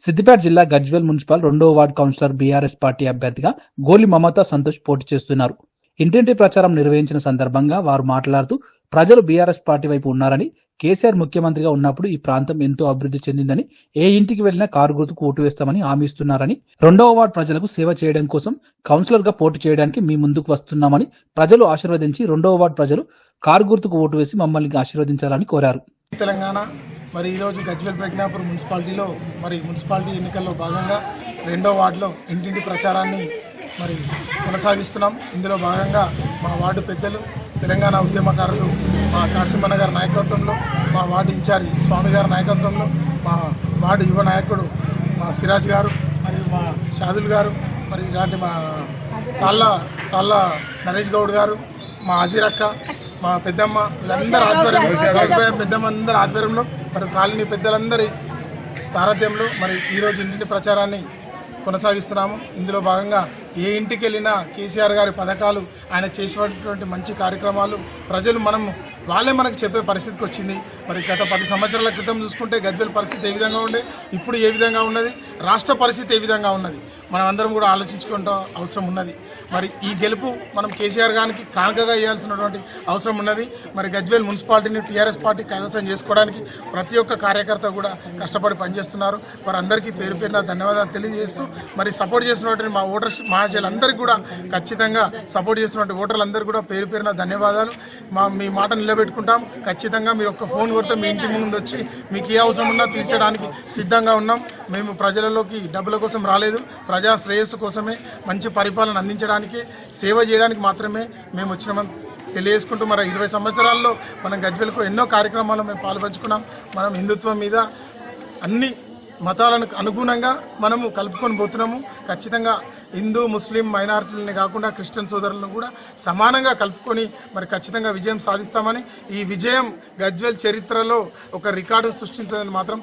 సిద్దిపేట జిల్లా గజ్వేల్ మున్సిపల్ రెండో ward councillor BRS party అభ్యర్థిగా గోలి మమతా సంతోష్ పోటీ చేస్తున్నారు. ఇంటింటి ప్రచారం నిర్వహించిన సందర్భంగా వారు మాట్లాడుతూ ప్రజలు బీఆర్ఎస్ పార్టీ వైపు ఉన్నారని కేసీఆర్ ముఖ్యమంత్రిగా ఉన్నప్పుడు ఈ ప్రాంతం ఎంతో అభివృద్ధి చెందిందని ఏ ఇంటికి వెళ్ళినా కారు గుర్తుకు ఓటు వేస్తామని హామీస్తున్నారని రెండవ వార్డు ప్రజలకు సేవ చేయడం కోసం కౌన్సిలర్గా పోటీ చేయడానికి మీ ముందుకు వస్తున్నామని ప్రజలు ఆశీర్వదించి రెండవ వార్డు ప్రజలు కారు గుర్తుకు ఓటు వేసి మమ్మల్ని ఆశీర్వదించాలని కోరారు. తెలంగాణ మరి ఈరోజు గజ్వేల్ ప్రజ్ఞాపూర్ మున్సిపాలిటీలో మరి మున్సిపాలిటీ ఎన్నికల్లో భాగంగా రెండో వార్డులో ఇంటింటి ప్రచారాన్ని మరి కొనసాగిస్తున్నాం. ఇందులో భాగంగా మా వార్డు పెద్దలు తెలంగాణ ఉద్యమకారులు మా కాసిమన్న గారి నాయకత్వంలో మా వార్డు ఇన్ఛార్జి స్వామి గారి నాయకత్వంలో మా వార్డు యువ నాయకుడు మా సిరాజ్ గారు మరియు మా షాదుల్ గారు మరి ఇలాంటి మా తాళ్ళ తాళ్ళ నరేష్ గౌడ్ గారు మా అజీరక్క మా పెద్దమ్మ వీళ్ళందరూ ఆధ్వర్యంలో గౌస్బాయ్ పెద్దమ్మ అందరి ఆధ్వర్యంలో మరి కాలనీ పెద్దలందరి సారథ్యంలో మరి ఈరోజు ఇంటింటి ప్రచారాన్ని కొనసాగిస్తున్నాము. ఇందులో భాగంగా ఏ ఇంటికి వెళ్ళినా కేసీఆర్ గారి పథకాలు ఆయన చేసినటువంటి మంచి కార్యక్రమాలు ప్రజలు మనం వాళ్ళే మనకు చెప్పే పరిస్థితికి వచ్చింది. మరి గత పది సంవత్సరాల క్రితం చూసుకుంటే గజ్వేల్ పరిస్థితి ఏ విధంగా ఉండే? ఇప్పుడు ఏ విధంగా ఉన్నది? రాష్ట్ర పరిస్థితి ఏ విధంగా ఉన్నది? మనం అందరం కూడా ఆలోచించుకుంటాం అవసరం ఉన్నది. మరి ఈ గెలుపు మనం కేసీఆర్ గారికి కానుకగా ఇవ్వాల్సినటువంటి అవసరం ఉన్నది. మరి గజ్వేల్ మున్సిపాలిటీని టీఆర్ఎస్ పార్టీ కైవసం చేసుకోవడానికి ప్రతి ఒక్క కార్యకర్త కూడా కష్టపడి పనిచేస్తున్నారు. వారందరికీ పేరు పేరున ధన్యవాదాలు తెలియజేస్తూ మరి సపోర్ట్ చేసినటువంటి మా ఓటర్స్ మహాశయులందరికీ కూడా ఖచ్చితంగా సపోర్ట్ చేసినటువంటి ఓటర్లందరూ కూడా పేరు పేరున ధన్యవాదాలు. మా మీ మాట నిలబెట్టుకుంటాం. ఖచ్చితంగా మీరు ఒక్క ఫోన్ కోరితే మీ ఇంటి ముందు వచ్చి మీకు ఏ అవసరం ఉన్నా తీర్చడానికి సిద్ధంగా ఉన్నాం. మేము ప్రజలలోకి డబ్బుల కోసం రాలేదు. ప్రజా శ్రేయస్సు కోసమే మంచి పరిపాలన అందించడానికి సేవ చేయడానికి మాత్రమే మేము వచ్చినామని తెలియజేసుకుంటూ మరి ఇరవై సంవత్సరాల్లో మనం గజ్వెలకు ఎన్నో కార్యక్రమాలు మేము పాల్పంచుకున్నాం. మనం హిందుత్వం మీద అన్ని మతాలకు అనుగుణంగా మనము కలుపుకొని పోతున్నాము. ఖచ్చితంగా హిందూ ముస్లిం మైనారిటీలని కాకుండా క్రిస్టియన్ సోదరులను కూడా సమానంగా కలుపుకొని మరి ఖచ్చితంగా విజయం సాధిస్తామని ఈ విజయం గజ్వెల్ చరిత్రలో ఒక రికార్డు సృష్టించదని మాత్రం